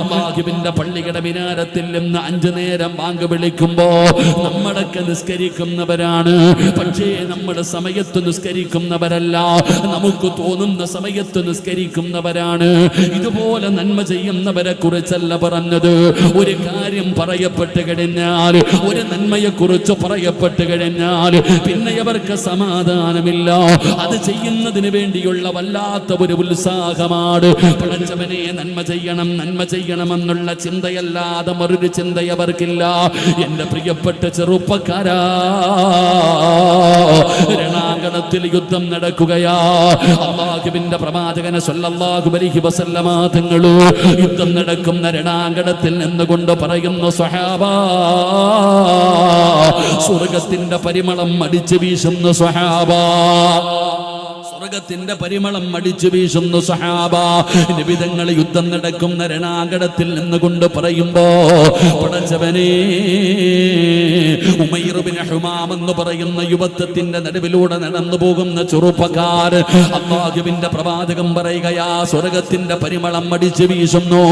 അള്ളാഹുവിന്റെ പള്ളിയുടെ മിനാരത്തിൽ നിന്ന് അഞ്ചു നേരം ബാങ്ക് വിളിക്കുമ്പോ നമ്മളൊക്കെ നിസ്കരിക്കുന്നവരാണ്. പക്ഷേ നമ്മുടെ സമയത്ത് നിസ്കരിക്കുന്നവരല്ല. നമുക്ക് തോന്നുന്ന സമയത്ത് നിസ്കരിക്കുന്നവരാണ്. ഇതുപോലെ നന്മ ചെയ്യുന്നവരെ കുറിച്ചല്ല പറഞ്ഞത്. ഒരു കാര്യം പറയപ്പെട്ട് കഴിഞ്ഞാൽ ഒരു നന്മയെ കുറിച്ച് പറയപ്പെട്ട് കഴിഞ്ഞാൽ പിന്നെ അവർക്ക് സമാധാനമില്ല. അത് ചെയ്യുന്നതിന് വേണ്ടിയുള്ള വല്ലാത്ത ഒരു ഉത്സാഹമാണ്. പഠിച്ചവനെ നന്മ ചെയ്യണം നന്മ ചെയ്യണമെന്നുള്ള ചിന്തയല്ലാതെ മറൊരു ചിന്ത അവർക്കില്ല. എന്റെ പ്രിയപ്പെട്ട ചെറുപ്പക്കാരാ രണാങ്കണത്തിൽ യുദ്ധം നടക്കുകയാ. അള്ളാഹുവിന്റെ പ്രവാചകനെ സല്ലല്ലാഹു അലൈഹി വസല്ലമ യുദ്ധം നടക്കുന്ന രണാങ്കണത്തിൽ നിന്നുകൊണ്ട് പറയുന്ന സ്വഹാബ സ്വർഗത്തിന്റെ പരിമളം അടിച്ചു വീശുന്ന സ്വഹാബാ. സ്വർഗത്തിന്റെ പരിമളം അടിച്ചു വീശുന്നു സഹാബ. നിബിതങ്ങൾ യുദ്ധം നടക്കുന്ന രണാകടത്തിൽ നിന്നുകൊണ്ട് പറയുമ്പോ പടച്ചവനെ ഹുമാം എന്ന് പറയുന്ന യുവത്വത്തിന്റെ നടുവിലൂടെ നടന്നു പോകുന്ന ചെറുപ്പക്കാർ അള്ളാഹുവിന്റെ പ്രവാചകം പറയുകയാ സ്വർഗത്തിന്റെ പരിമളം അടിച്ചു വീശുന്നു.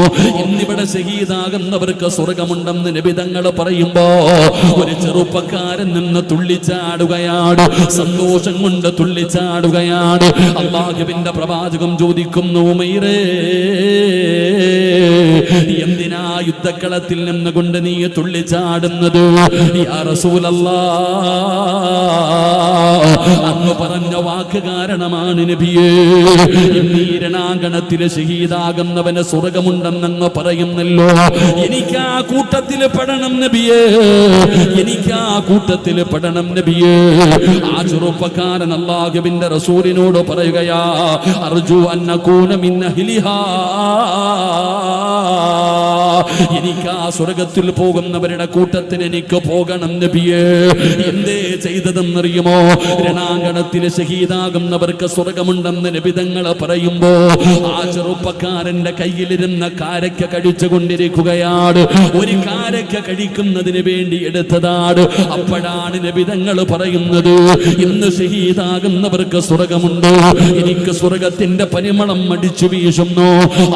ഇന്നിവിടെ ശഹീദാകുന്നവർക്ക് സ്വർഗമുണ്ടെന്ന് നിബിതങ്ങൾ പറയുമ്പോ ഒരു ചെറുപ്പക്കാരൻ നിന്ന് തുള്ളിച്ചാടുകയാണ് സന്തോഷം കൊണ്ട് തുള്ളിച്ചാടുകയാണ്. അള്ളാഹുവിന്റെ പ്രവാചകം ചോദിക്കുന്നു ഉമൈറേ എന്തിനാ യുദ്ധക്കളത്തിൽ നിന്നുകൊണ്ട് നീ തുള്ളിച്ചാടുന്നത്. അങ്ങ് പറഞ്ഞ വാക്ക് കാരണമാണ് നബിയേ. ശഹീദാകുന്നവന് ഷഹീദാകുന്നവന് സ്വർഗമുണ്ടെന്നങ്ങ് പറയുന്നല്ലോ. എനിക്ക് ആ കൂട്ടത്തിൽ പെടണം നബിയേ. എനിക്ക് ആ കൂട്ടത്തിൽ പെടണം നബിയേ. ആ ചെറുപ്പക്കാരൻ അള്ളാഹുബിന്റെ റസൂലിനോട് പറയുകയാ അർജു അന്ന മിൻ അഹ്ലിഹാ എനിക്ക് ആ സ്വർഗത്തിൽ പോകുന്നവരുടെ കൂട്ടത്തിൽ എനിക്ക് പോകണം നബിയേ. എന്തേ ചെയ്തതെന്നറിയുമോ? രണാങ്കണത്തിൽ ശഹീദാകുന്നവർക്ക് സ്വർഗമുണ്ടെന്ന് നബിതങ്ങൾ പറയുമ്പോ ആ ചെറുപ്പക്കാരന്റെ കയ്യിലിരുന്ന കാരക്ക കഴിച്ചു കൊണ്ടിരിക്കുകയാണ് ഒരു കാരക്ക കഴിക്കുന്നതിന് വേണ്ടി എടുത്തതാണ്. അപ്പോഴാണ് നബിതങ്ങൾ പറയുന്നത് ഇന്ന് ഷഹീദാകുന്നവർക്ക് സ്വർഗമുണ്ട്. എനിക്ക് സ്വർഗത്തിന്റെ പരിമളം അടിച്ചു വീശുന്നു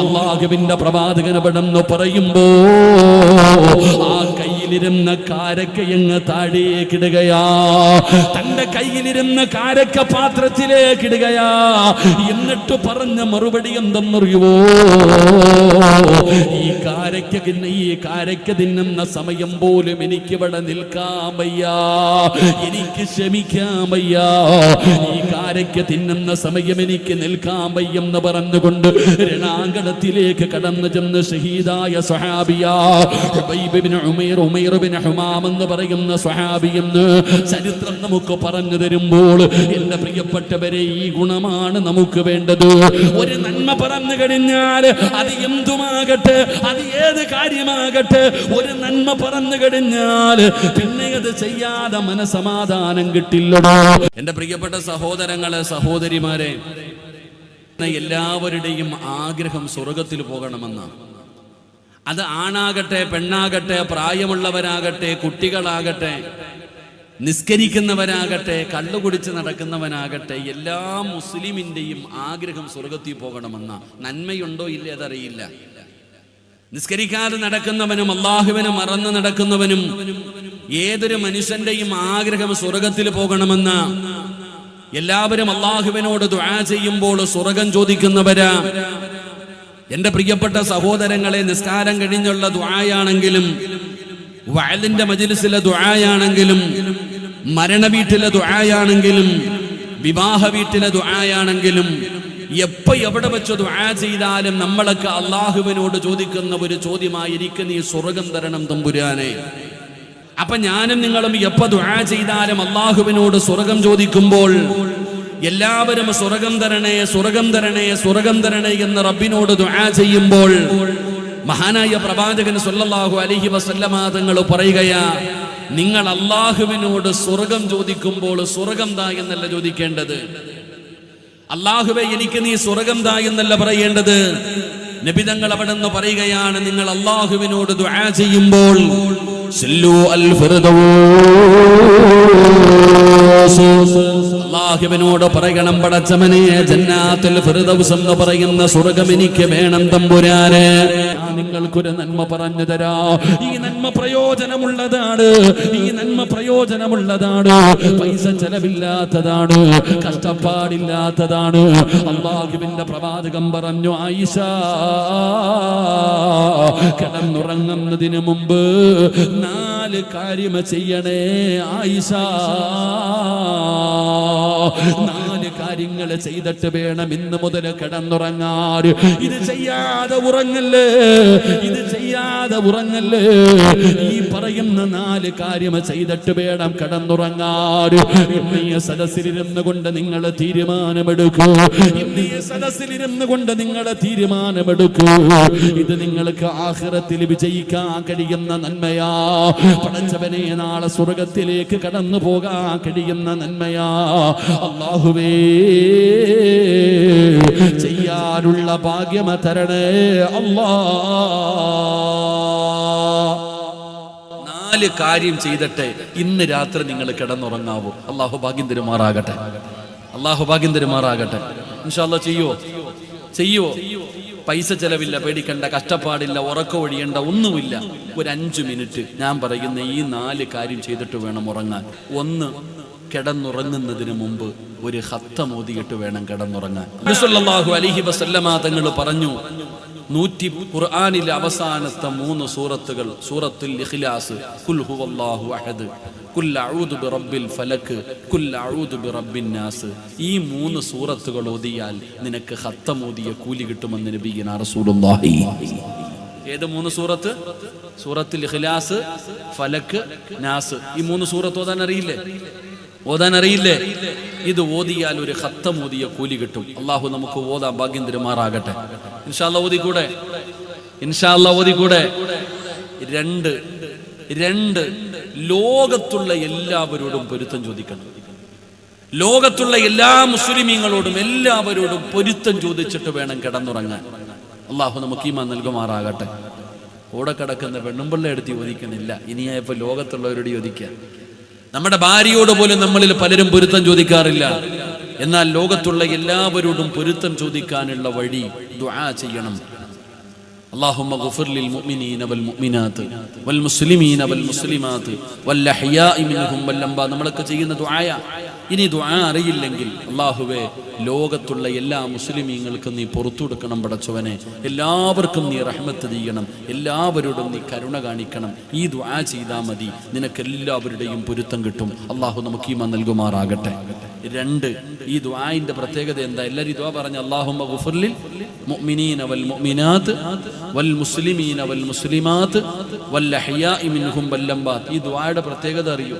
അള്ളാഹുവിന്റെ പ്രവാചകൻ പെടുന്നു ആ കയ്യിലിരുന്ന കാരക്കയങ്ങ് താഴേക്കിടുകയാ തന്റെ കയ്യിലിരുന്ന കാരക്ക പാത്രത്തിലേക്കിടുകയാ എന്നിട്ട് പറഞ്ഞ മറുപടി എന്തെന്നറിയുവോ? ഈ കാരക്ക ഈ കാരക്ക തിന്നുന്ന സമയം പോലും എനിക്കിവിടെ നിൽക്കാൻ വയ്യ. എനിക്ക് ക്ഷമിക്കാൻ വയ്യ. ഈ കാരക്ക തിന്നുന്ന സമയം എനിക്ക് നിൽക്കാൻ വയ്യെന്ന് പറഞ്ഞുകൊണ്ട് രണാങ്കണത്തിലേക്ക് കടന്നു ചെന്ന് ഷഹീദായ സഹാബിയ ഉമൈർ ഉമൈർ ഇബ്നു ഹുമാം എന്ന് പറയുന്ന സ്വഹാബി എന്ന് ചരിത്രം നമുക്ക് പറഞ്ഞു തരുമ്പോൾ എന്റെ പ്രിയപ്പെട്ടവരെ ഈ ഗുണമാണ് നമുക്ക് വേണ്ടത്. ഒരു നന്മ പറഞ്ഞു കഴിഞ്ഞാൽ അത് എന്തുമാകട്ടെ അത് ഏത് കാര്യമാകട്ടെ ഒരു നന്മ പറഞ്ഞു കഴിഞ്ഞാൽ പിന്നെ അത് ചെയ്യാതെ മനസമാധാനം കിട്ടില്ലടോ. എന്റെ പ്രിയപ്പെട്ട സഹോദരങ്ങളെ സഹോദരിമാരെ എല്ലാവരുടെയും ആഗ്രഹം സ്വർഗത്തിൽ പോകണമെന്നാണ്. അത് ആണാകട്ടെ പെണ്ണാകട്ടെ പ്രായമുള്ളവരാകട്ടെ കുട്ടികളാകട്ടെ നിസ്കരിക്കുന്നവരാകട്ടെ കള്ളുകുടിച്ച് നടക്കുന്നവനാകട്ടെ എല്ലാ മുസ്ലിമിന്റെയും ആഗ്രഹം സ്വർഗത്തിൽ പോകണമെന്ന. നന്മയുണ്ടോ ഇല്ലേ അതറിയില്ല. നിസ്കരിക്കാതെ നടക്കുന്നവനും അള്ളാഹുവിനെ മറന്ന് നടക്കുന്നവനും ഏതൊരു മനുഷ്യന്റെയും ആഗ്രഹം സ്വർഗത്തിൽ പോകണമെന്ന. എല്ലാവരും അള്ളാഹുവിനോട് ദ്വാ ചെയ്യുമ്പോൾ സ്വർഗം ചോദിക്കുന്നവരാ. എന്റെ പ്രിയപ്പെട്ട സഹോദരങ്ങളെ നിസ്കാരം കഴിഞ്ഞുള്ള ദുആയാണെങ്കിലും വയലിന്റെ മജിലിസിലെ ദുആയാണെങ്കിലും മരണ വീട്ടിലെ ദുആയാണെങ്കിലും വിവാഹ വീട്ടിലെ ദുആയാണെങ്കിലും എപ്പോ എവിടെ വെച്ച് ദുആ ചെയ്താലും നമ്മളൊക്കെ അള്ളാഹുവിനോട് ചോദിക്കുന്ന ഒരു ചോദ്യമായിരിക്കും നീ സ്വർഗം തരണം തമ്പുരാനെ. അപ്പൊ ഞാനും നിങ്ങളും എപ്പോ ദുആ ചെയ്താലും അള്ളാഹുവിനോട് സ്വർഗം ചോദിക്കുമ്പോൾ എല്ലാവരും സ്വർഗം തരണേ സ്വർഗം തരണേ സ്വർഗം തരണേ എന്ന് റബ്ബിനോട് ദുആ ചെയ്യുമ്പോൾ മഹാനായ പ്രവാചകൻ സല്ലല്ലാഹു അലൈഹി വസല്ലമ തങ്ങൾ പറയുകയാ നിങ്ങൾ അള്ളാഹുവിനോട് സ്വർഗം ചോദിക്കുമ്പോൾ സ്വർഗം താ എന്നല്ല ചോദിക്കേണ്ടത്. അള്ളാഹുവെ എനിക്ക് നീ സ്വർഗം താ എന്നല്ല പറയേണ്ടത്. നബിതങ്ങൾ അവിടെ നിന്ന് പറയുകയാണ് നിങ്ങൾ അള്ളാഹുവിനോട് ദുആ ചെയ്യുമ്പോൾ അള്ളാഹുവിനോട് പറയണം പടച്ചമനെ ജന്നാത്തുൽ ഫിർദൗസ് എന്ന് പറയുന്ന സ്വർഗം എനിക്ക് വേണം തമ്പുരാന്. നിങ്ങൾക്കൊരു നന്മ പറഞ്ഞു തരാ. ഈ നന്മ പ്രയോജനമുള്ളതാണ്. ഈ നന്മ പ്രയോജനമുള്ളതാണ്. പൈസ ചെലവില്ലാത്തതാണ്. കഷ്ടപ്പാടില്ലാത്തതാണ്. അള്ളാഹുവിന്റെ പ്രവാചകം പറഞ്ഞു ആയിഷ കിടന്നുറങ്ങുന്നതിന് മുമ്പ് നാല് കാര്യം ചെയ്യണേ ആയിഷ. കാര്യങ്ങൾ ചെയ്തിട്ട് വേണം ഇന്ന് മുതൽ കിടന്നുറങ്ങാൻ. ഇത് ചെയ്യാതെ ഉറങ്ങല്ലേ? ഇത് ചെയ്യാതെ ഉറങ്ങല്ലേ? ഈ പറയുന്ന നാല് കാര്യം ചെയ്തിട്ട് വേണം കടന്നുറങ്ങാൻ. ഇന്ന് ഈ കൊണ്ട് നിങ്ങൾ തീരുമാനമെടുക്കൂ. ഇന്ന് ഈ സദസ്സിലിരുന്ന് കൊണ്ട് നിങ്ങൾ തീരുമാനമെടുക്കൂ. ഇത് നിങ്ങൾക്ക് ആഹ്റത്തിൽ വിജയിക്കാൻ കഴിയുന്ന നന്മയാ. പടച്ചവനെ നാളെ സ്വർഗത്തിലേക്ക് കടന്നു പോകാൻ കഴിയുന്ന നന്മയാ. അള്ളാഹുവേ ചെയ്യാനുള്ള ഭാഗ്യമ തരണേ അല്ലാ. നാല് കാര്യം ചെയ്തിട്ട് ഇന്ന് രാത്രി നിങ്ങൾ കിടന്നുറങ്ങാവൂ. അള്ളാഹു ഭാഗ്യം തരുമാറാകട്ടെ. അള്ളാഹു ഭാഗ്യം തരുമാറാകട്ടെ. ഇൻഷാല്ല ചെയ്യുവോ ചെയ്യുവോ പൈസ ചെലവില്ല പേടിക്കണ്ട കഷ്ടപ്പാടില്ല ഉറക്കം ഒഴിയണ്ട ഒന്നുമില്ല. ഒരു അഞ്ചു മിനിറ്റ് ഞാൻ പറയുന്ന ഈ നാല് കാര്യം ചെയ്തിട്ട് വേണം ഉറങ്ങാൻ. ഒന്ന് കിടന്നുറങ്ങുന്നതിന് മുമ്പ് ഒരു ഹത്ത മോദിയിട്ട് വേണം കിടന്നുറങ്ങാൻ. അലിഹി വസല്ലമ തങ്ങൾ പറഞ്ഞു നൂറ്റി ഖുർആാനിലെ അവസാനത്തെ മൂന്ന് സൂറത്തുകൾ സൂറത്തുൽ ഇഖ്ലാസ്. കുൽ ഹുവല്ലാഹു അഹദ്. കുൽ അഊദു ബിറബ്ബിൽ ഫലക്. കുൽ അഊദു ബിറബ്ബിൻ നാസ്. ഈ മൂന്ന് സൂറത്തുകൾ ഓതിയാൽ നിനക്ക് ഹത്തമോദിയ കൂലി കിട്ടുമെന്ന് നബിയന റസൂലുള്ളാഹി. ഏത് മൂന്ന് സൂറത്ത്? സൂറത്തുൽ ഇഖ്ലാസ് ഫലക് നാസ്. ഈ മൂന്ന് സൂറത്ത് ഓതാൻ അറിയില്ലേ? ഓതാൻ അറിയില്ലേ ഇത് ഓതിയാൽ ഒരു ഹത്തം ഓതിയ കൂലി കിട്ടും. അള്ളാഹു നമുക്ക് ഓതാൻ ഭാഗ്യം തിരുമാറാകട്ടെ. ഇൻഷാല്ല ഓതിക്കൂടെ? ഇൻഷാല്ല ഓതിക്കൂടെ? രണ്ട് രണ്ട് ലോകത്തുള്ള എല്ലാവരോടും പൊരുത്തം ചോദിക്കണം. ലോകത്തുള്ള എല്ലാ മുസ്ലിമീങ്ങളോടും എല്ലാവരോടും പൊരുത്തം ചോദിച്ചിട്ട് വേണം കിടന്നുറങ്ങാൻ. അള്ളാഹു നമുക്ക് ഈമാ നൽകുമാറാകട്ടെ. കൂടെ കിടക്കുന്ന പെണ്ണുമ്പിള്ള എടുത്ത് ചോദിക്കുന്നില്ല ഇനിയായപ്പോ ലോകത്തുള്ളവരോട് ചോദിക്കാം നമ്മുടെ ഭാര്യയോട് പോലും നമ്മളിൽ പലരും പൊരുത്തം ചോദിക്കാറില്ല. എന്നാൽ ലോകത്തുള്ള എല്ലാവരോടും പൊരുത്തം ചോദിക്കാനുള്ള വഴി ദുആ ചെയ്യണം. اللهم اغفر للمؤمنين والمؤمنات والمسلمين والمسلمات والأحياء منهم والأموات നമ്മളൊക്കെ ചെയ്യുന്ന ദുആയ ഇനി ദുആ അറിയില്ലെങ്കിൽ അള്ളാഹുവേ ലോകത്തുള്ള എല്ലാ മുസ്ലിമീങ്ങൾക്കും നീ പുറത്തു കൊടുക്കണം പടച്ചവനെ എല്ലാവർക്കും നീ റഹ്മത്ത് ചെയ്യണം എല്ലാവരോടും നീ കരുണ കാണിക്കണം ഈ ദുആ ചെയ്താൽ മതി നിനക്ക് എല്ലാവരുടെയും പൊരുത്തം കിട്ടും അള്ളാഹു നമുക്ക് ഈമ നൽകുമാറാകട്ടെ രണ്ട് ഈ ദ്വായിന്റെ പ്രത്യേകത എന്താ? എല്ലാവരും ദുആ പറഞ്ഞ അള്ളാഹുമ്മ ഗുഫുർലിൽ മുഅ്മിനീന വൽ മുഅ്മിനാത്ത് വൽ മുസ്ലിമീന വൽ മുസ്ലിമാത്ത് വൽ അഹ്യാഇ മിൻഹും വൽ അംവാത്ത് ഈ ദുആയുടെ പ്രത്യേകത അറിയൂ.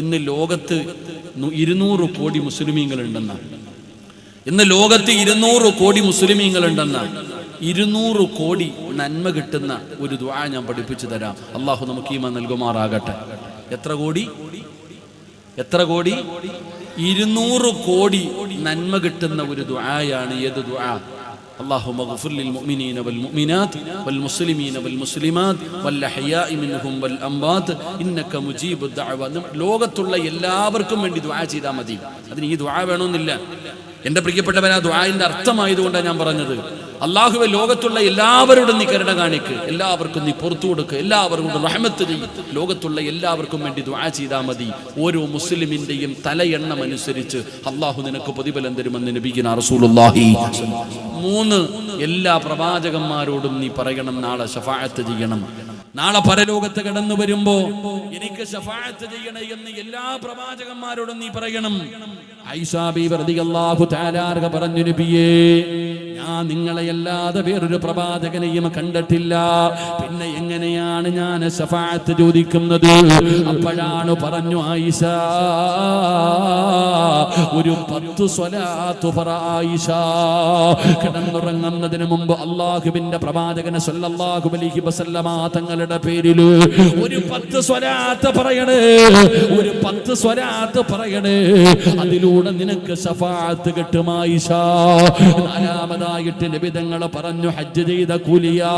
ഇന്ന് ലോകത്ത് ഇരുന്നൂറ് കോടി മുസ്ലിമീങ്ങൾ ഉണ്ടെന്നാണ് ഇന്ന് ലോകത്ത് ഇരുന്നൂറ് കോടി മുസ്ലിമീങ്ങൾ ഉണ്ടെന്ന ഇരുന്നൂറ് കോടി നന്മ കിട്ടുന്ന ഒരു ദ്വാ ഞാൻ പഠിപ്പിച്ചു തരാം. അള്ളാഹു നമുക്ക് ഈമ നൽകുമാറാകട്ടെ. എത്ര കോടി? എത്ര കോടി? ഇരുന്നൂറ് കോടി നന്മ കിട്ടുന്ന ഒരു ദ്വായാണ് ഏത് ദ്വാ اللهم اغفر للمؤمنين والمؤمنات والمسلمين والمسلمات والأحياء منهم والأموات إنك مجيب الدعوة ലോകത്തുള്ള എല്ലാവർക്കും വേണ്ടി ദുആ ചെയ്താൽ മതി അതിന് ഈ ദുആ വേണമെന്നില്ല എന്റെ പ്രിയപ്പെട്ടവൻ ആ ദുആന്റെ അർത്ഥമായതുകൊണ്ടാണ് ഞാൻ പറഞ്ഞത് അള്ളാഹുവെ ലോകത്തുള്ള എല്ലാവരോടും നീ കരുണ കാണിക്ക്. എല്ലാവർക്കും നീ പുറത്തു കൊടുക്ക്. എല്ലാവർക്കും റഹമത്ത് നീ. ലോകത്തുള്ള എല്ലാവർക്കും വേണ്ടി ദ്വാ ചെയ്താൽ മതി. ഓരോ മുസ്ലിമിന്റെയും തലയെണ്ണം അനുസരിച്ച് അള്ളാഹു നിനക്ക് പ്രതിഫലം തരുമെന്ന് നബിക്കുന്ന റസൂലുള്ളാഹി മൂന്ന് എല്ലാ പ്രവാചകന്മാരോടും നീ പറയണം നാളെ ഷഫാഅത്ത് ചെയ്യണം. നാളെ പരലോകത്ത് കടന്നു വരുമ്പോ എനിക്ക് ഷഫാഅത്ത് ചെയ്യണേ എന്ന് എല്ലാ പ്രവാചകന്മാരോടും നീ പറയണം. ഐസാബി പറഞ്ഞു നബിയേ ഞാൻ നിങ്ങളെ അല്ലാതെ വേറൊരു പ്രവാചകനെയും കണ്ടിട്ടില്ല. പിന്നെ എങ്ങനെയാണ് ഞാൻ ഷഫാഅത്ത് ചോദിക്കുന്നത്? അപ്പോഴാണ് പറഞ്ഞു ആയിഷ ഒരു പത്ത് സ്വലാത്ത് പറ ആയിഷ. കിടന്നുറങ്ങുന്നതിന് മുമ്പ് അള്ളാഹുബിന്റെ പ്രവാചകനെ സല്ലല്ലാഹു അലൈഹി വസല്ലമ തങ്ങളുടെ പേരിൽ ഒരു പത്ത് സ്വലാത്ത് പറയണേ. ഒരു പത്ത് സ്വലാത്ത് പറയണേ. അതിലൂടെ നിനക്ക് ഷഫാഅത്ത് കിട്ടും ആയിഷ. നാലാമതായിട്ട് നിബിധങ്ങൾ പറഞ്ഞു ഹജ്ജ് ചെയ്ത കൂലിയാ.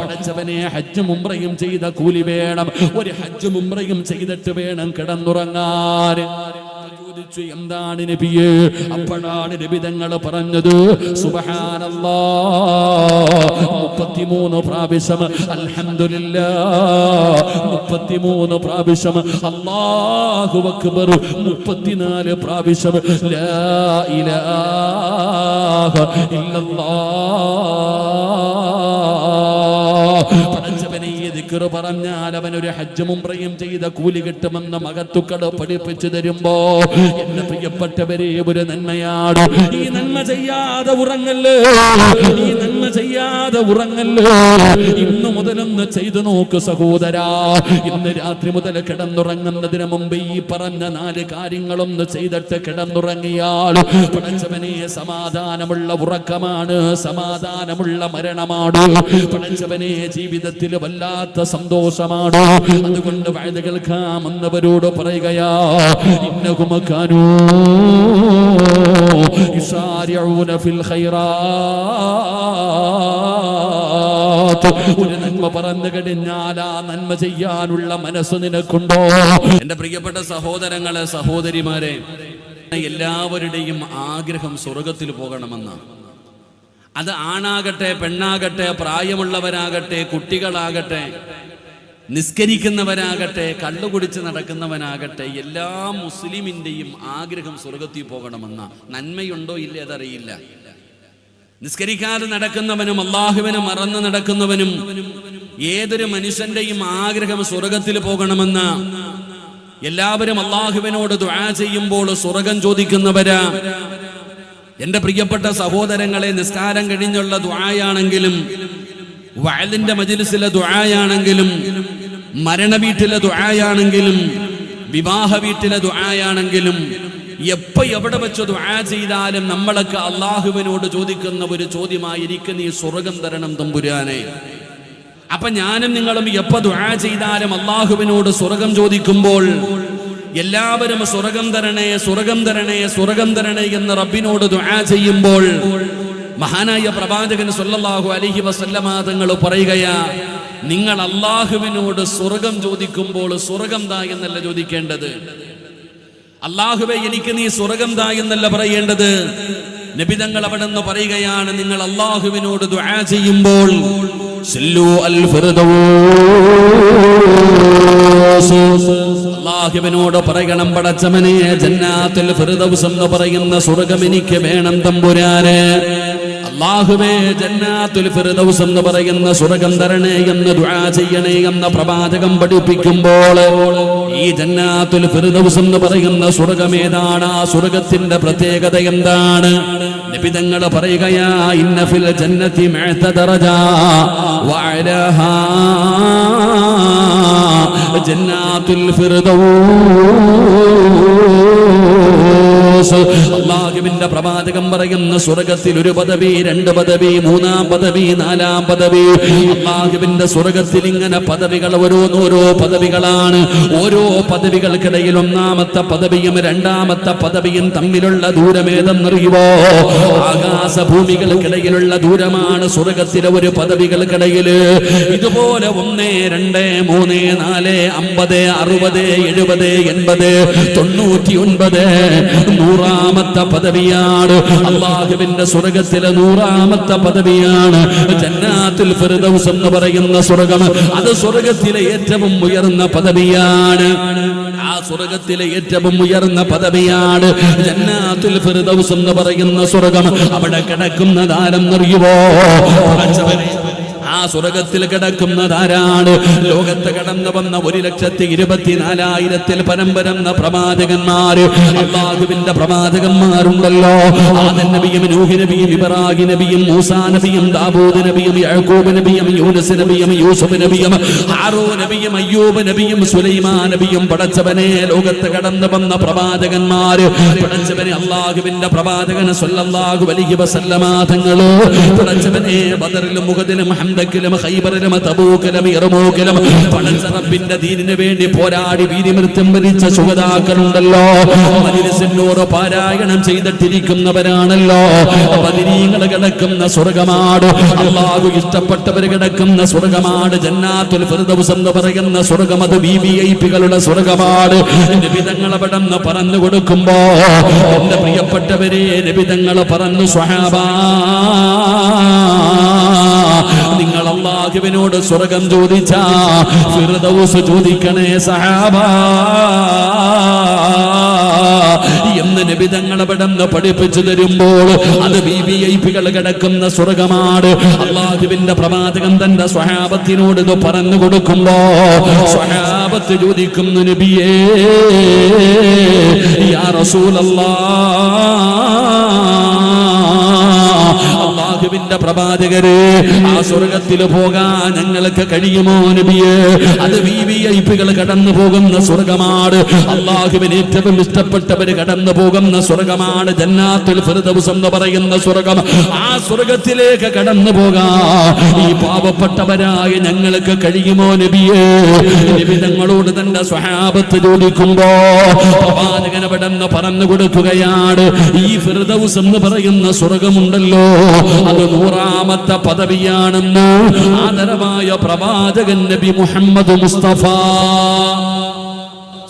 പടച്ചവനെ ഹജ്ജ് മുംറയും ചെയ്ത കൂലി വേണം. ഒരു ഹജ്ജ് മുംറയും ചെയ്തിട്ട് വേണം കിടന്നുറങ്ങാൻ. ചോദിച്ചു എന്താണ് നബിയെ അപ്പോഴാണ് നബിതങ്ങൾ പറഞ്ഞത് സുബഹാനല്ലാ. മുപ്പത്തിമൂന്ന് പ്രാവശ്യം അൽഹംദുലില്ലാ. മുപ്പത്തിമൂന്ന് പ്രാവശ്യം അല്ലാഹു അക്ബർ. മുപ്പത്തിനാല് പ്രാവശ്യം ലാ ദിക്റ് പറഞ്ഞാൽ അവൻ ഒരു ഹജ്ജ് മുംറയും ചെയ്ത കൂലി കിട്ടുമെന്ന് മകത്തുക്കൾ പഠിപ്പിച്ചു തരുമ്പോ എന്റെ പ്രിയപ്പെട്ടവരെ ഒരു നന്മയാണ്. ഈ നന്മ ചെയ്യാതെ ഉറങ്ങല്ലേ? ഈ നന്മ ചെയ്യാതെ ഉറങ്ങല്ലേ? ഇന്നു മുതലൊന്ന് ചെയ്തു നോക്ക് സഹോദരാ. ഇന്ന് രാത്രി മുതൽ കിടന്നുറങ്ങുന്നതിന് മുമ്പ് ഈ പറഞ്ഞ നാല് കാര്യങ്ങളൊന്ന് ചെയ്തിട്ട് കിടന്നുറങ്ങിയാൽ പടച്ചവനെ സമാധാനമുള്ള ഉറക്കമാണ് സമാധാനമുള്ള മരണമാണ്. പടച്ചവനെ ജീവിതത്തിൽ വല്ലാത്ത വല്ലാത്ത സന്തോഷമാണ്. അതുകൊണ്ട് വഴുത് കേൾക്കാമെന്നവരോട് പറയുകയാ ഇന്നകുമക്കാനോ ഫിൽ ഖൈറാ ഒരു നന്മ പറഞ്ഞു കഴിഞ്ഞാൽ ആ നന്മ ചെയ്യാനുള്ള മനസ്സ് നിനക്കുണ്ടോ? എന്റെ പ്രിയപ്പെട്ട സഹോദരങ്ങളെ സഹോദരിമാരെ എല്ലാവരുടെയും ആഗ്രഹം സ്വർഗത്തിൽ പോകണമെന്നാണ്. അത് ആണാകട്ടെ പെണ്ണാകട്ടെ പ്രായമുള്ളവരാകട്ടെ കുട്ടികളാകട്ടെ നിസ്കരിക്കുന്നവരാകട്ടെ കള്ളുകുടിച്ച് നടക്കുന്നവനാകട്ടെ എല്ലാ മുസ്ലിമിന്റെയും ആഗ്രഹം സ്വർഗത്തിൽ പോകണമെന്ന. നന്മയുണ്ടോ ഇല്ല അതറിയില്ല. നിസ്കരിക്കാതെ നടക്കുന്നവനും അള്ളാഹുവിനെ മറന്നു നടക്കുന്നവനും ഏതൊരു മനുഷ്യന്റെയും ആഗ്രഹം സ്വർഗത്തിൽ പോകണമെന്ന. എല്ലാവരും അള്ളാഹുവിനോട് ദുആ ചെയ്യുമ്പോൾ സ്വർഗം ചോദിക്കുന്നവരാ. എന്റെ പ്രിയപ്പെട്ട സഹോദരങ്ങളെ നിസ്കാരം കഴിഞ്ഞുള്ള ദുആയാണെങ്കിലും വയലിന്റെ മജിലിസിലെ ദുആയാണെങ്കിലും മരണ വീട്ടിലെ ദുആയാണെങ്കിലും വിവാഹ വീട്ടിലെ ദുആയാണെങ്കിലും എപ്പോ എവിടെ വെച്ച് ദുആ ചെയ്താലും നമ്മളൊക്കെ അള്ളാഹുവിനോട് ചോദിക്കുന്ന ഒരു ചോദ്യമായിരിക്കും നീ സ്വർഗം തരണം തമ്പുരാനെ. അപ്പൊ ഞാനും നിങ്ങളും എപ്പോ ദുആ ചെയ്താലും അള്ളാഹുവിനോട് സ്വർഗം ചോദിക്കുമ്പോൾ എല്ലാവരും സ്വർഗം തരണേ സ്വർഗം തരണേ സ്വർഗം തരണേ എന്ന് റബ്ബിനോട് ദുആ ചെയ്യുമ്പോൾ മഹാനായ പ്രവാചകൻ സല്ലല്ലാഹു അലൈഹി വസല്ലമ തങ്ങൾ പറയുകയാ നിങ്ങൾ അള്ളാഹുവിനോട് സ്വർഗം ചോദിക്കുമ്പോൾ സ്വർഗം താ എന്നല്ല ചോദിക്കേണ്ടത്. അള്ളാഹുവെ എനിക്ക് നീ സ്വർഗം താ എന്നല്ല പറയേണ്ടത്. നബിതങ്ങൾ അവിടെ നിന്ന് പറയുകയാണ് നിങ്ങൾ അള്ളാഹുവിനോട് ദുആ ചെയ്യുമ്പോൾ അള്ളാഹുവിനോട് പറയണം പടച്ചമനെ ജന്നാത്തിൽ ഫിർദൗസ് എന്ന് പറയുന്ന സ്വർഗം എനിക്ക് വേണം തമ്പുരാന്. അള്ളാഹുവേ ജന്നാത്തുൽ ഫിർദൗസ് എന്ന് പറയുന്ന സ്വർഗം തരണേ എന്ന് ദുആ ചെയ്യണേ എന്ന പ്രവാചകം പഠിപ്പിക്കുമ്പോൾ ഈ ജന്നാത്തുൽ ഫിർദൗസ് എന്ന് പറയുന്ന സ്വർഗം ഏതാണ്? ആ സ്വർഗത്തിന്റെ പ്രത്യേകത എന്താണ്? നിബിതങ്ങൾ പറയുകയാ ഇന്ന ഫിൽ ജന്നത്തി മഅത ദറജ വഅലഹാ ജന്നാത്തുൽ ഫിർദൗസ്. അള്ളാഹുവിന്റെ പ്രവാചകം പറയുന്ന സ്വർഗത്തിൽ ഒരു പദവി രണ്ട് പദവി മൂന്നാം പദവി നാലാം പദവി. അള്ളാഹുവിന്റെ സ്വർഗത്തിൽ ഇങ്ങനെ പദവികൾ ഓരോന്നോരോ പദവികളാണ്. ഓരോ പദവികൾക്കിടയിൽ ഒന്നാമത്തെ പദവിയും രണ്ടാമത്തെ പദവിയും തമ്മിലുള്ള ദൂരമേതെന്നറിയുവോ? ആകാശ ഭൂമികൾക്കിടയിലുള്ള ദൂരമാണ് സ്വർഗത്തിലെ ഒരു പദവികൾക്കിടയിൽ. ഇതുപോലെ ഒന്ന് രണ്ട് മൂന്ന് നാല് അമ്പത് അറുപത് എഴുപത് എൺപത് തൊണ്ണൂറ്റി ഒൻപത് നൂറാമത്തെ പദവിയാണ്. അള്ളാഹുവിന്റെ സ്വർഗത്തിലെ നൂറാമത്തെ പദവിയാണ്. ജന്നാത്തിൽ ഫിർദൗസ് എന്ന് പറയുന്ന സ്വർഗം. അത് സ്വർഗത്തിലെ ഏറ്റവും ഉയർന്ന പദവിയാണ്. ആ സ്വർഗത്തിലെ ഏറ്റവും ഉയർന്ന പദവിയാണ് ജന്നാത്തുൽ ഫിർദൗസ് എന്ന് പറയുന്ന സ്വർഗം. അവിടെ കിടക്കുന്നതാരെന്നറിയുവോ ആ സ്വർഗത്തിൽ കിടക്കുന്നതാരാണ്? ലോകത്ത് കടന്നു വന്ന ഒരു ലക്ഷത്തി ഇരുപത്തിനാലായിരത്തിൽ പരം വരുന്ന പ്രവാചകന്മാര് അള്ളാഹുവിന്റെ പ്രവാചകന്മാരുണ്ടല്ലോ. ആദൻ നബിയും നൂഹി നബിയും ഇബ്രാഹിം നബിയും മൂസാ നബിയും ദാവൂദ് നബിയും യാക്കൂബ് നബിയും യൂനസ് നബിയും യൂസുഫ് നബിയും ഹാറൂ നബിയും അയ്യൂബ് നബിയും സുലൈമാൻ നബിയും പടച്ചവനെ ലോകത്ത് കടന്നു വന്ന പ്രവാചകന്മാര് പടച്ചവനെ അള്ളാഹുവിന്റെ സല്ലല്ലാഹു അലൈഹി വസല്ലമാ തങ്ങൾ. പടച്ചവനെ ബദറിലും ഹംദ ഹന്തക്കിലും ഹൈബറിലും തബൂക്കലും ഇറമൂക്കലും പടച്ചറപ്പിന്റെ ദീനിന് വേണ്ടി പോരാടി വീതിമൃത്യം വരിച്ച സുഗതാക്കളുണ്ടല്ലോ. മജിലിസിനോട് പാരായണം ചെയ്തിട്ടിരിക്കുന്നവരാണല്ലോ. ബദിരീങ്ങൾ കിടക്കുന്ന സ്വർഗമാട് അള്ളാഹു ഇഷ്ടപ്പെട്ടവർ കിടക്കുന്ന സ്വർഗമാട് ജന്നാത്തുൽ ഫിർദൗസ് എന്ന് പറയുന്ന സ്വർഗം അത് വി വി ഐ പികളുടെ സ്വർഗമാട്. നിബിതങ്ങൾ അവിടെ നിന്ന് പറഞ്ഞു കൊടുക്കുമ്പോ എന്റെ പ്രിയപ്പെട്ടവരെ നിബിതങ്ങൾ പറഞ്ഞു സ്വഹാബാ നിങ്ങൾ അള്ളാഹുവിനോട് സ്വർഗം ചോദിച്ച ഫിർദൗസ് ചോദിക്കണേ സഹാബ. എന്ന് നിബിതങ്ങൾ അവിടെ പഠിപ്പിച്ചു തരുമ്പോൾ അത് ബി വി ഐ പികൾ കിടക്കുന്ന സ്വർഗമാണ്. അള്ളാഹുവിന്റെ പ്രവാചകൻ തന്റെ സ്വഹാബത്തിനോട് ഇത് പറഞ്ഞു കൊടുക്കുമ്പോ സ്വഹാബത്ത് ചോദിക്കുന്നു നബിയേ യാ റസൂലല്ലാ അള്ളാഹുവിന്റെ പ്രവാചകര് ആ സ്വർഗത്തിൽ പോകാൻ ഞങ്ങൾക്ക് കഴിയുമോ നബിയെ? അത് വി വി ഐ പികൾ കടന്നു പോകുന്ന സ്വർഗമാണ്. അള്ളാഹുവിന് ഏറ്റവും ഇഷ്ടപ്പെട്ടവര് കടന്നു പോകുന്ന സ്വർഗമാണ് ജന്നാത്തുൽ ഫിർദൗസ് എന്ന് പറയുന്ന സ്വർഗം. ആ സ്വർഗത്തിലേക്ക് കടന്നു പോകാ. ഈ പാവപ്പെട്ടവരായ ഞങ്ങൾക്ക് കഴിയുമോ നബിയെ? നബി തങ്ങളോട് തന്റെ സ്വഹാബത്ത് ചോദിക്കുമ്പോ പറഞ്ഞു കൊടുക്കുകയാണ്. ഈ ഫിർദൗസ് എന്ന് പറയുന്ന സ്വർഗമുണ്ടല്ലോ. അത് നൂറാമത്തെ പദവിയാണെന്ന് ആദരവായ പ്രവാചകൻ നബി മുഹമ്മദ് മുസ്തഫ.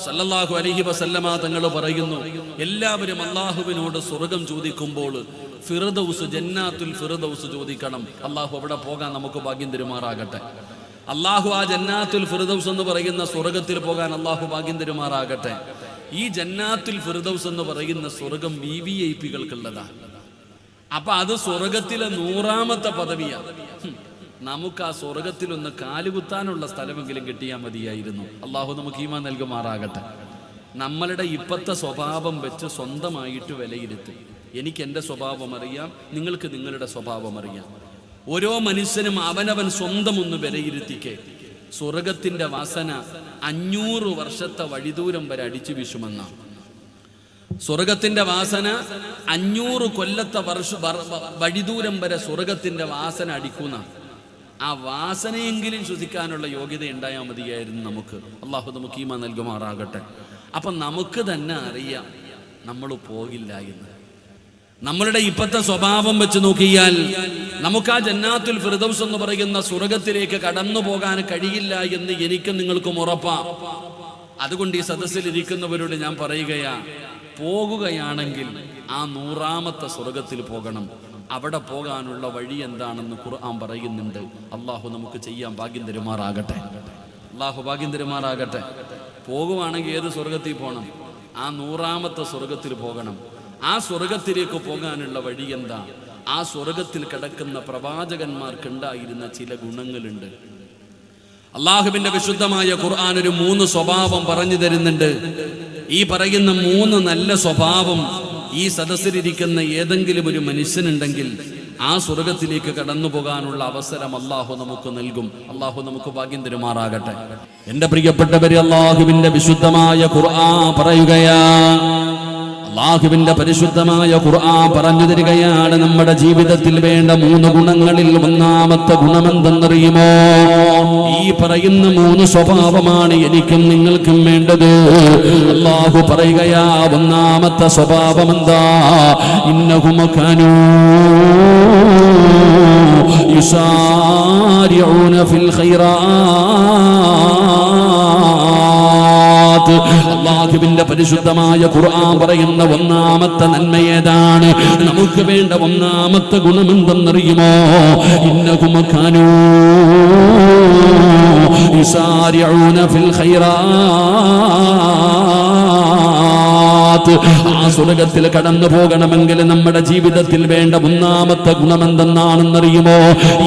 സല്ലല്ലാഹു അലൈഹി വസല്ലമ തങ്ങൾ പറയുന്നു എല്ലാവരും അള്ളാഹുവിനോട് സ്വർഗം ചോദിക്കുമ്പോൾ ഫിറദൌസ് ജന്നാത്തുൽ ഫിറദൌസ് ചോദിക്കണം. അള്ളാഹു അവിടെ പോകാൻ നമുക്ക് ഭാഗ്യം തെരുമാറാകട്ടെ. അള്ളാഹു ആ ജന്നാത്തുൽ ഫിറദൌസ് എന്ന് പറയുന്ന സ്വർഗത്തിൽ പോകാൻ അള്ളാഹു ഭാഗ്യം തെരുമാറാകട്ടെ. ഈ ജന്നാത്തുൽ ഫിറദൌസ് എന്ന് പറയുന്ന സ്വർഗം വി വി ഐ പികൾക്കുള്ളതാണ്. അപ്പൊ അത് സ്വർഗത്തിലെ നൂറാമത്തെ പദവിയാണ്. നമുക്ക് ആ സ്വർഗത്തിൽ ഒന്ന് കാലുകുത്താനുള്ള സ്ഥലമെങ്കിലും കിട്ടിയാൽ മതിയായിരുന്നു. അള്ളാഹു നമുക്ക് ഈമാ നൽകുമാറാകട്ടെ. നമ്മളുടെ ഇപ്പത്തെ സ്വഭാവം വെച്ച് സ്വന്തമായിട്ട് വിലയിരുത്തി. എനിക്ക് എന്റെ സ്വഭാവം അറിയാം നിങ്ങൾക്ക് നിങ്ങളുടെ സ്വഭാവം അറിയാം. ഓരോ മനുഷ്യനും അവനവൻ സ്വന്തം ഒന്ന് വിലയിരുത്തിക്കേ. സ്വർഗത്തിന്റെ വാസന അഞ്ഞൂറ് വർഷത്തെ വഴിദൂരം വരെ അടിച്ചു വീശുമെന്നാണ് സ്വർഗത്തിന്റെ വാസന അഞ്ഞൂറ് കൊല്ലത്തെ വർഷ വഴിദൂരം വരെ സ്വർഗത്തിന്റെ വാസന അടിക്കുന്ന. ആ വാസനയെങ്കിലും ശ്വസിക്കാനുള്ള യോഗ്യത ഉണ്ടായാൽ മതിയായിരുന്നു നമുക്ക്. അള്ളാഹു നമുക്ക് നൽകുമാറാകട്ടെ. അപ്പൊ നമുക്ക് തന്നെ അറിയാം നമ്മൾ പോകില്ല എന്ന്. നമ്മളുടെ ഇപ്പത്തെ സ്വഭാവം വെച്ച് നോക്കിയാൽ നമുക്ക് ആ ജന്നാത്തുൽ ഫിർദൗസ് എന്ന് പറയുന്ന സ്വർഗത്തിലേക്ക് കടന്നു പോകാൻ കഴിയില്ല എന്ന് എനിക്കും നിങ്ങൾക്കും ഉറപ്പാ. അതുകൊണ്ട് ഈ സദസ്സിൽ ഇരിക്കുന്നവരോട് ഞാൻ പറയുകയാ പോകുകയാണെങ്കിൽ ആ നൂറാമത്തെ സ്വർഗത്തിൽ പോകണം. അവിടെ പോകാനുള്ള വഴി എന്താണെന്ന് ഖുർആൻ പറയുന്നുണ്ട്. അള്ളാഹു നമുക്ക് ചെയ്യാൻ ഭാഗ്യം തരുമാറാകട്ടെ. അള്ളാഹു ഭാഗ്യം തരുമാറാകട്ടെ. പോകുവാണെങ്കിൽ ഏത് സ്വർഗത്തിൽ പോകണം ആ നൂറാമത്തെ സ്വർഗത്തിൽ പോകണം. ആ സ്വർഗത്തിലേക്ക് പോകാനുള്ള വഴി എന്താ? ആ സ്വർഗത്തിൽ കിടക്കുന്ന പ്രവാചകന്മാർക്കുണ്ടായിരുന്ന ചില ഗുണങ്ങളുണ്ട്. അള്ളാഹുവിന്റെ വിശുദ്ധമായ ഖുർആൻ ഒരു മൂന്ന് സ്വഭാവം പറഞ്ഞു തരുന്നുണ്ട്. ഈ പറയുന്ന മൂന്ന് നല്ല സ്വഭാവം ഈ സദസ്സിലിരിക്കുന്ന ഏതെങ്കിലും ഒരു മനുഷ്യനുണ്ടെങ്കിൽ ആ സ്വർഗത്തിലേക്ക് കടന്നു പോകാനുള്ള അവസരം അള്ളാഹു നമുക്ക് നൽകും. അള്ളാഹു നമുക്ക് ഭാഗ്യം തരുമാറാകട്ടെ. എന്റെ പ്രിയപ്പെട്ടവരെ അള്ളാഹുവിന്റെ വിശുദ്ധമായ ഖുർആൻ പറയുകയാ അള്ളാഹുവിന്റെ പരിശുദ്ധമായ ഖുർആൻ പറഞ്ഞു തരികയാണ് നമ്മുടെ ജീവിതത്തിൽ വേണ്ട മൂന്ന് ഗുണങ്ങളിൽ ഒന്നാമത്തെ ഗുണമെന്തെന്നറിയുമോ ഈ പറയുന്ന മൂന്ന് സ്വഭാവമാണ് എനിക്കും നിങ്ങൾക്കും വേണ്ടത് അള്ളാഹു പറയുകയാ ഒന്നാമത്തെ സ്വഭാവം എന്താ ഇന്നഹുമക്കാനൂ يسارعون في الخيرات അള്ളാഹുവിന്റെ പരിശുദ്ധമായ ഖുർആൻ പറയുന്ന ഒന്നാമത്തെ നന്മ ഏതാണ് നമുക്ക് വേണ്ട ഒന്നാമത്തെ ഗുണമെന്തെന്നറിയുമോ ഇന്നകുമക്കാനൂ يسارعون في الخيرات ആ സ്വർഗത്തിൽ കടന്നു പോകണമെങ്കിൽ നമ്മുടെ ജീവിതത്തിൽ വേണ്ട ഒന്നാമത്തെ ഗുണമെന്തെന്നാണെന്നറിയുമോ?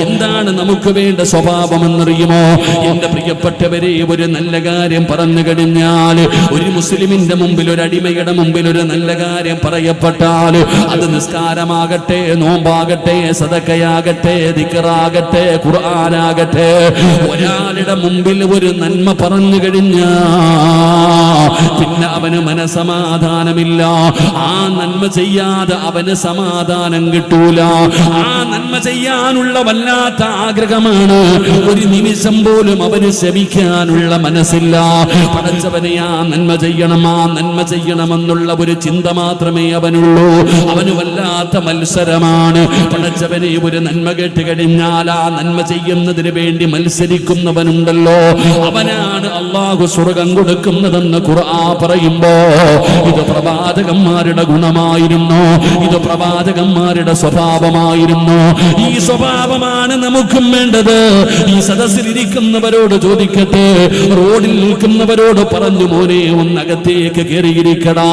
എന്താണ് നമുക്ക് വേണ്ട സ്വഭാവമെന്നറിയുമോ? എന്റെ പ്രിയപ്പെട്ടവരെ ഒരു നല്ല കാര്യം പറഞ്ഞു കഴിഞ്ഞാൽ ഒരു മുസ്ലിമിന്റെ മുമ്പിൽ ഒരു അടിമയുടെ മുമ്പിൽ ഒരു നല്ല കാര്യം പറയപ്പെട്ടാൽ അത് നിസ്കാരമാകട്ടെ നോമ്പാകട്ടെ സദക്കയാകട്ടെ ദിക്കറാകട്ടെ ഖുർആനാകട്ടെ. ഒരാളുടെ മുമ്പിൽ ഒരു നന്മ പറഞ്ഞു കഴിഞ്ഞാൽ പിന്നെ അവന് മനസമാധാനം സമാധാനമില്ല. ആ നന്മ ചെയ്യാതെ അവന് സമാധാനം കിട്ടൂല. ആ നന്മ ചെയ്യാനുള്ള വല്ലാത്ത ആഗ്രഹമാണ്. ഒരു നിമിഷം പോലും അവന് ശമിക്കാനുള്ള മനസ്സില്ല. പടച്ചവനെ ആ നന്മ ചെയ്യണം ആ നന്മ ചെയ്യണമെന്നുള്ള ഒരു ചിന്ത മാത്രമേ അവനുള്ളൂ. അവന് വല്ലാത്ത മത്സരമാണ്. പടച്ചവനെ ഒരു നന്മ കേട്ട് കഴിഞ്ഞാൽ ആ നന്മ ചെയ്യുന്നതിന് വേണ്ടി മത്സരിക്കുന്നവനുണ്ടല്ലോ. അവനാണ് അള്ളാഹു സ്വർഗം കൊടുക്കുന്നതെന്ന് ഖുർആ പറയുമ്പോ ഇത് പ്രവാചകന്മാരുടെ ഗുണമായിരുന്നു. ഇത് പ്രവാചകന്മാരുടെ സ്വഭാവമായിരുന്നു. ഈ സ്വഭാവമാണ് നമുക്കും വേണ്ടത്. ഈ സദസ്സിൽ ഇരിക്കുന്നവരോട് ചോദിക്കട്ടെ. റോഡിൽ നിൽക്കുന്നവരോട് പറഞ്ഞു മോനെ ഒന്നകത്തേക്ക് കയറിയിരിക്കടാ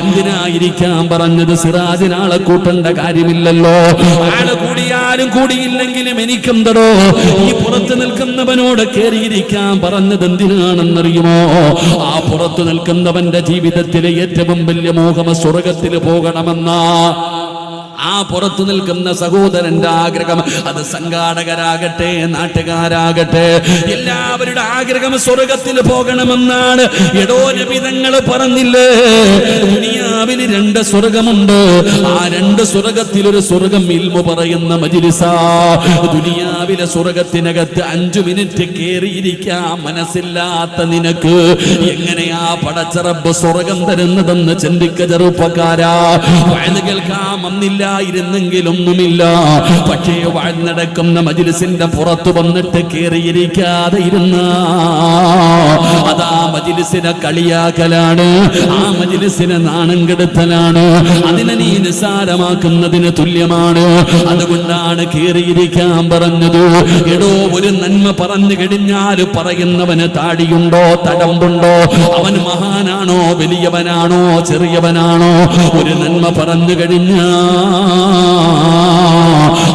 എന്തിനായിരിക്കാം? പറഞ്ഞത് സിറാജിനാളെ കൂട്ടേണ്ട കാര്യമില്ലല്ലോ. ആൾ കൂടിയാലും കൂടിയില്ലെങ്കിലും എനിക്കെന്തടോ? ഈ പുറത്ത് നിൽക്കുന്നവനോട് കയറിയിരിക്കാൻ പറഞ്ഞത് എന്തിനാണെന്നറിയുമോ? ആ പുറത്തു നിൽക്കുന്നവന്റെ ജീവിതത്തിലെ ഏറ്റവും വലിയ മോഹമ സ്വർഗത്തിൽ പോകണമെന്നാ ആ പുറത്തു നിൽക്കുന്ന സഹോദരന്റെ ആഗ്രഹം അത് സംഘാടകരാകട്ടെ നാട്ടുകാരാകട്ടെ. എല്ലാവരുടെ ആഗ്രഹം സ്വർഗത്തിൽ പോകണമെന്നാണ്. എടോ നബിതങ്ങൾ പറഞ്ഞില്ലേ? ദുനിയാവിന് രണ്ട് സ്വർഗമുണ്ട്. ആ രണ്ട് സ്വർഗത്തിൽ ഒരു സ്വർഗം ഇൽമു പറയുന്ന മജിലിസ. ദുനിയാവിലെ സ്വർഗത്തിനകത്ത് അഞ്ചു മിനിറ്റ് കയറിയിരിക്കാം മനസ്സില്ലാത്ത നിനക്ക് എങ്ങനെയാ പടച്ചറബ് സ്വർഗം തരുന്നതെന്ന് ചിന്തിക്ക ചെറുപ്പക്കാരാ. കേൾക്കാം കേൾക്കാൻ വന്നില്ലായിരുന്നെങ്കിലൊന്നുമില്ല പക്ഷേ വാഴ്ന്നടക്കുന്ന മജിലിസിന്റെ പുറത്തു വന്നിട്ട് കേറിയിരിക്കാതെ ഇരുന്ന. അതാ മജിലിസിനെ കളിയാക്കലാണ്. ആ മജിലിസിനെ നാണം കെടുത്തലാണ്. അതിനെ നീ നിസാരമാക്കുന്നതിന് തുല്യമാണ്. അതുകൊണ്ടാണ് കേറിയിരിക്കാൻ പറഞ്ഞത്. എടോ ഒരു നന്മ പറഞ്ഞു കഴിഞ്ഞാൽ പറയുന്നവന് താടിയുണ്ടോ തടമ്പുണ്ടോ? അവൻ മഹാനാണോ വലിയവനാണോ ചെറിയവനാണോ? ഒരു നന്മ പറഞ്ഞു കഴിഞ്ഞാ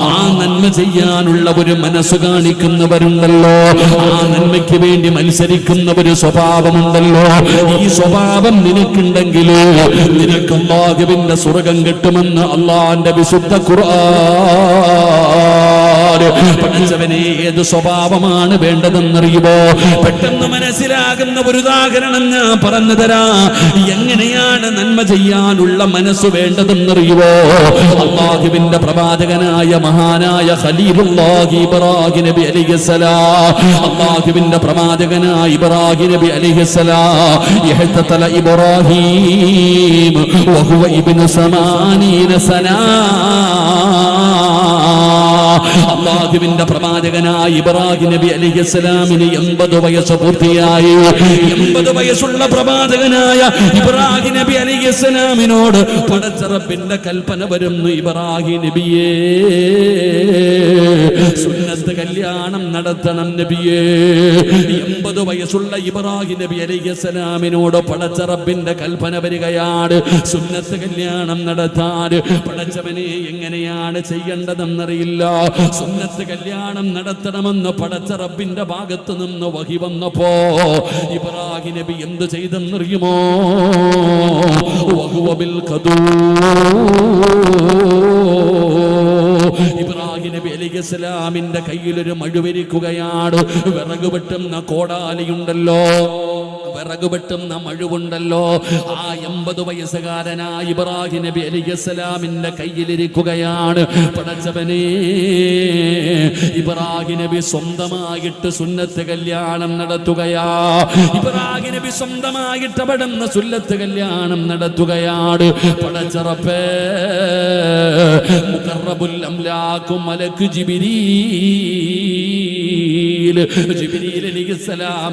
ആ നന്മ ചെയ്യാനുള്ള ഒരു മനസ്സ് കാണിക്കുന്നവരുണ്ടല്ലോ. ആ നന്മയ്ക്ക് വേണ്ടി മത്സരിക്കുന്ന ഒരു സ്വഭാവമുണ്ടല്ലോ. ഈ സ്വഭാവം നിനക്കുണ്ടെങ്കിൽ നിനക്ക് അള്ളാഹുവിന്റെ സ്വർഗം കിട്ടുമെന്ന് അള്ളാന്റെ വിശുദ്ധ ഖുർആൻ പഠിച്ചവനെ ഏത് സ്വഭാവമാണ് വേണ്ടതെന്നറിയുമോ? പെട്ടെന്ന് മനസ്സിലാകുന്ന ഒരു ഉദാഹരണം ഞാൻ പറഞ്ഞു തരാ. എങ്ങനെയാണ് നന്മ ചെയ്യാനുള്ള മനസ്സ് വേണ്ടതെന്നറിയുമോ? അള്ളാഹുവിന്റെ പ്രവാചകനായ മഹാനായ ഖലീലുല്ലാഹി ഇബ്രാഹിം നബി അലൈഹിസ്സലാം അള്ളാഹുവിന്റെ പ്രവാചകനായ ഇബ്രാഹിം നബി അലൈഹിസ്സലാം ഇഹ്തതല ഇബ്രാഹിം വഹുവ ഇബ്നു സമാനീന സനാ അള്ളാഹുവിന്റെ പ്രവാചകനായ ഇബ്രാഹിം നബി അലിഹിസ്സലാമിന് എൺപത് വയസ്സ് പൂർത്തിയായി. എൺപത് വയസ്സുള്ള പ്രവാചകനായ ഇബ്രാഹിം നബി അലിഹിസ്സലാമിനോട് പടച്ചറപ്പിന്റെ കൽപ്പന വരുന്നു ഇബ്രാഹിം നബിയേ. സുന്നത്ത് കല്യാണം നടത്തണം നബിയേ. എൺപത് വയസ്സുള്ള ഇബ്രാഹിം നബി അലൈഹിസ്സലാമിനോട് പടച്ചറപ്പിന്റെ കൽപ്പന വരികയാണ് സുന്നത്ത് കല്യാണം നടത്താൻ. പടച്ചവനെ എങ്ങനെയാണ് ചെയ്യേണ്ടതെന്നറിയില്ല. സുന്നത്ത് കല്യാണം നടത്തണമെന്ന് പടച്ച റബ്ബിന്റെ ഭാഗത്ത് നിന്ന് വഹി വന്നപ്പോ ഇബ്രാഹിം നബി എന്ത് ചെയ്തെന്നറിയുമോ? വഹുവബിൽ കദൂ ഇബ്രാഹിം നബി അലി ഇസ്ലാമിന്റെ കയ്യിലൊരു മഴുവരിക്കുകയാണ്. വിറക് വെട്ടുന്ന കോടാലിയുണ്ടല്ലോ. വിറക് വെട്ടുന്ന മഴുവുണ്ടല്ലോ. ആ എൺപത് വയസ്സുകാരനായ ഇബ്രാഹിം നബി അലൈഹി ഇസ്ലാമിന്റെ കയ്യിലിരിക്കുകയാണ്. പടച്ചവനെ ഇബ്രാഹിം നബി സ്വന്തമായിട്ട് സുന്നത്ത് കല്യാണം നടത്തുകയാ. ഇബ്രാഹിം നബി സ്വന്തമായിട്ട് അവിടുന്ന് സുന്നത്ത് കല്യാണം നടത്തുകയാണ്. പടച്ചറപ്പേ മുഖറബുൽ അംലാക്കും മലക്ക് ജിബിരീൽ ജിബിരിയിൽ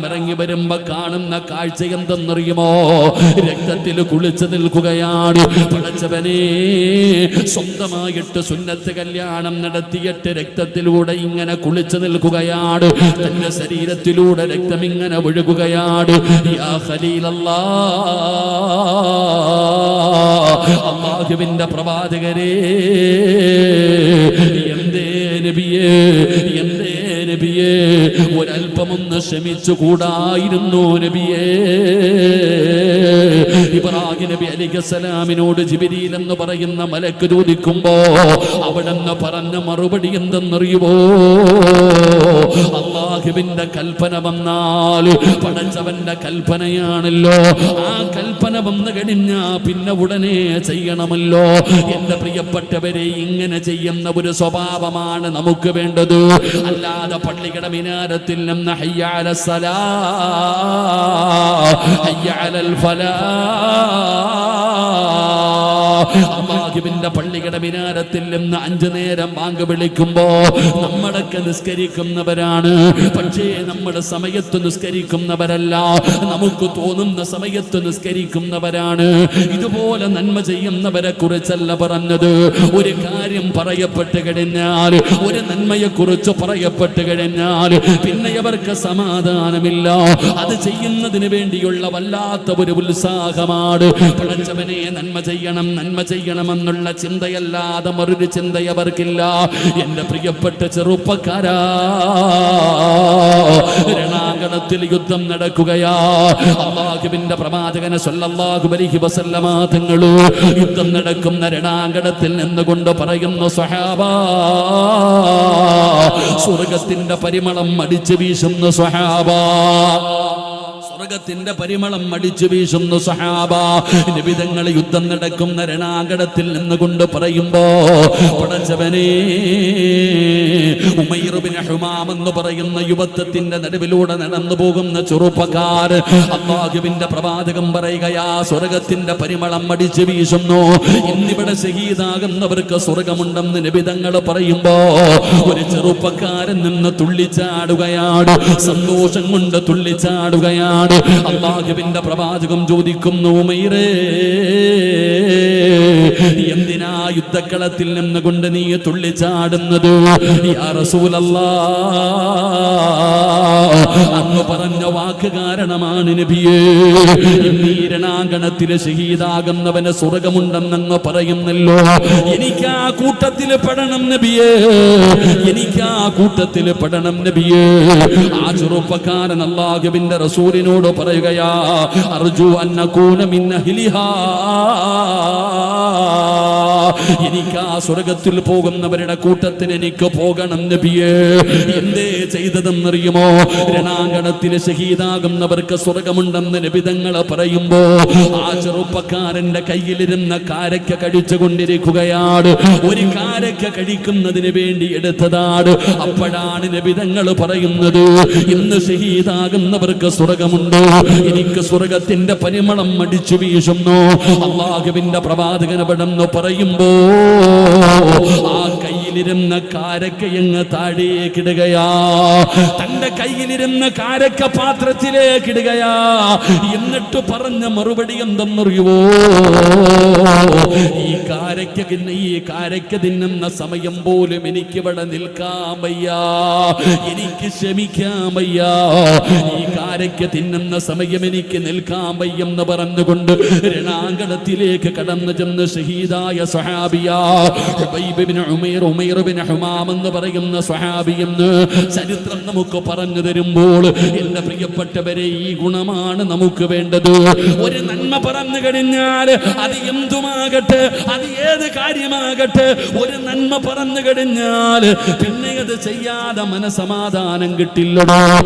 ഇറങ്ങി വരുമ്പോ കാണുന്ന കാഴ്ച എന്തെന്നറിയുമോ? രക്തത്തിൽ കുളിച്ചു നിൽക്കുകയാണ്. പടച്ചവനെ സ്വന്തമായിട്ട് സുന്നത്ത് കല്യാണം നടത്തിയിട്ട് രക്തത്തിലൂടെ ഇങ്ങനെ കുളിച്ചു നിൽക്കുകയാണ്. തന്റെ ശരീരത്തിലൂടെ രക്തം ഇങ്ങനെ ഒഴുകുകയാണ്. യാ അള്ളാഹുവിന്റെ പ്രവാചകരെ എന്തേ നബിയേ എന്തേ നബിയേ ഒരല്പമൊന്ന് ക്ഷമിച്ചു കൂടായിരുന്നു നബിയേ. ഇബ്രാഹിം നബി അലിഖസലാമിനോട് ജിബിരിയിൽ എന്ന് പറയുന്ന മലക്ക് ചോദിക്കുമ്പോ അവിടെന്ന് പറഞ്ഞ മറുപടി എന്തെന്നറിയുമോ അള്ളാഹുവിന്റെ കൽപ്പന വന്നാൽ പടച്ചവന്റെ കൽപ്പനയാണല്ലോ. ആ കൽപ്പന വന്നു കഴിഞ്ഞാ പിന്നെ ഉടനെ ചെയ്യണമല്ലോ. എന്റെ പ്രിയപ്പെട്ടവരെ ഇങ്ങനെ ചെയ്യുന്ന ഒരു സ്വഭാവമാണ് നമുക്ക് വേണ്ടത്. അല്ലാതെ പള്ളിയുടെ الديانة لم نحي على الصلاة حي على الفلاح. അള്ളാഹുവിന്റെ പള്ളിയുടെ മിനാരത്തിൽ നിന്ന് അഞ്ചു നേരം ബാങ്ക് വിളിക്കുമ്പോ നമ്മളൊക്കെ നിസ്കരിക്കുന്നവരാണ്. പക്ഷേ നമ്മുടെ സമയത്ത് നിസ്കരിക്കുന്നവരല്ല. നമുക്ക് തോന്നുന്ന സമയത്ത് നിസ്കരിക്കുന്നവരാണ്. ഇതുപോലെ നന്മ ചെയ്യുന്നവരെ കുറിച്ചല്ല പറഞ്ഞത്. ഒരു കാര്യം പറയപ്പെട്ട് കഴിഞ്ഞാൽ ഒരു നന്മയെ കുറിച്ച് പറയപ്പെട്ട് കഴിഞ്ഞാൽ പിന്നെ അവർക്ക് സമാധാനമില്ല. അത് ചെയ്യുന്നതിന് വേണ്ടിയുള്ള വല്ലാത്ത ഒരു ഉത്സാഹമാണ്. പടച്ചവനെ നന്മ ചെയ്യണം നന്മ ചെയ്യണമെന്നുള്ള ചിന്തയല്ലാതെ മറൊരു ചിന്ത അവർക്കില്ല. എന്റെ പ്രിയപ്പെട്ട ചെറുപ്പക്കാരാ രണാങ്കണത്തിൽ യുദ്ധം നടക്കുകയാ. അള്ളാഹുബിന്റെ പ്രവാചകനെ സല്ലല്ലാഹു അലൈഹി വസല്ലമ തങ്ങൾ യുദ്ധം നടക്കുന്ന രണാങ്കണത്തിൽ നിന്നുകൊണ്ട് പറയുന്നു സ്വഹാബ സ്വർഗത്തിന്റെ പരിമളം അടിച്ചു വീശുന്ന സ്വഹാബാ സ്വർഗത്തിന്റെ പരിമളം അടിച്ചു വീശുന്നു സഹാബ. നിബിതങ്ങൾ യുദ്ധം നടക്കുന്ന രണാകടത്തിൽ നിന്ന് കൊണ്ട് പറയുമ്പോ പടച്ചവനെ എന്ന് പറയുന്ന യുവത്വത്തിന്റെ നടുവിലൂടെ നടന്നു പോകുന്ന ചെറുപ്പക്കാർ അള്ളാഹുവിന്റെ പ്രവാചകം പറയുകയാ സ്വർഗത്തിന്റെ പരിമളം അടിച്ചു വീശുന്നു. ഇന്നിവിടെ ശഹീദാകുന്നവർക്ക് സ്വർഗമുണ്ടെന്ന് നിബിതങ്ങൾ പറയുമ്പോ ഒരു ചെറുപ്പക്കാരൻ നിന്ന് തുള്ളിച്ചാടുകയാണ് സന്തോഷം കൊണ്ട് തുള്ളിച്ചാടുകയാണ്. അള്ളാഹുവിന്റെ പ്രവാചകം ചോദിക്കുന്നു എന്തിനാ യുദ്ധക്കളത്തിൽ നിന്ന് കൊണ്ട് നീ തുള്ളിച്ചാടുന്നത്? യാ റസൂലല്ലാ അന്ന് പറഞ്ഞ വാക്ക് കാരണമാണ് നബിയേ. ഷഹീദാകുന്നവന് സ്വർഗമുണ്ടെന്നങ്ങ് പറയുന്നല്ലോ. എനിക്ക് ആ കൂട്ടത്തിൽ പെടണം നബിയേ. എനിക്ക് ആ കൂട്ടത്തിൽ പെടണം നബിയേ. ആ ചെറുപ്പക്കാരൻ അള്ളാഹുവിന്റെ റസൂലിനോട് പറയുകയാ അർജു അന്നകൂന മിൻ അഹ്ലിഹാ എനിക്ക് ആ സ്വർഗത്തിൽ പോകുന്നവരുടെ കൂട്ടത്തിൽ എനിക്ക് പോകണം നബിയേ. എന്തേ ചെയ്തതെന്നറിയുമോ? രണാങ്കണത്തിൽ ഷഹീദാകുന്നവർക്ക് സ്വർഗമുണ്ടെന്ന് നബിതങ്ങളെ പറയുമ്പോ ആ ചെറുപ്പക്കാരന്റെ കയ്യിലിരുന്ന കാരക്ക കഴിച്ചു കൊണ്ടിരിക്കുകയാണ് ഒരു കാരക്ക കഴിക്കുന്നതിന് വേണ്ടി എടുത്തതാണ്. അപ്പോഴാണ് നബിതങ്ങൾ പറയുന്നത് ഇന്ന് ഷഹീദാകുന്നവർക്ക് സ്വർഗമുണ്ട്. എനിക്ക് സ്വർഗത്തിന്റെ പരിമളം അടിച്ചു വീശുന്നു അള്ളാഹുവിന്റെ പ്രവാചകൻ പെടുന്നു ആ കയ്യിലിരുന്ന കാരക്കയങ്ങ് താഴേക്കിടുകയാ തന്റെ കയ്യിലിരുന്ന കാരക്ക പാത്രത്തിലേക്കിടുകയാ എന്നിട്ട് പറഞ്ഞ മറുപടി എന്തെന്നറിയുവോ? ഈ കാരക്ക ഈ കാരക്ക തിന്നുന്ന സമയം പോലും എനിക്കിവിടെ നിൽക്കാൻ വയ്യ. എനിക്ക് ക്ഷമിക്കാൻ ഈ കാരക്ക തിന്നുന്ന സമയം എനിക്ക് നിൽക്കാൻ വയ്യെന്ന് പറഞ്ഞുകൊണ്ട് രണാങ്കണത്തിലേക്ക് കടന്നു ചെന്ന് ഷഹീദായ സഹാബിയ ഉമൈർ ഉമൈർ ബിൻ ഹുമാം എന്ന് പറയുന്ന സ്വഹാബി എന്ന് ചരിത്രം നമുക്ക് പറഞ്ഞു തരുമ്പോൾ എന്റെ പ്രിയപ്പെട്ടവരെ ഈ ഗുണമാണ് നമുക്ക് വേണ്ടത്. ഒരു നന്മ പറഞ്ഞു കഴിഞ്ഞാൽ അത് എന്തുമാകട്ടെ അത് ഏത് കാര്യമാകട്ടെ ഒരു നന്മ പറഞ്ഞു കഴിഞ്ഞാൽ പിന്നെ അത് ചെയ്യാതെ മനസമാധാനം കിട്ടില്ലടോ.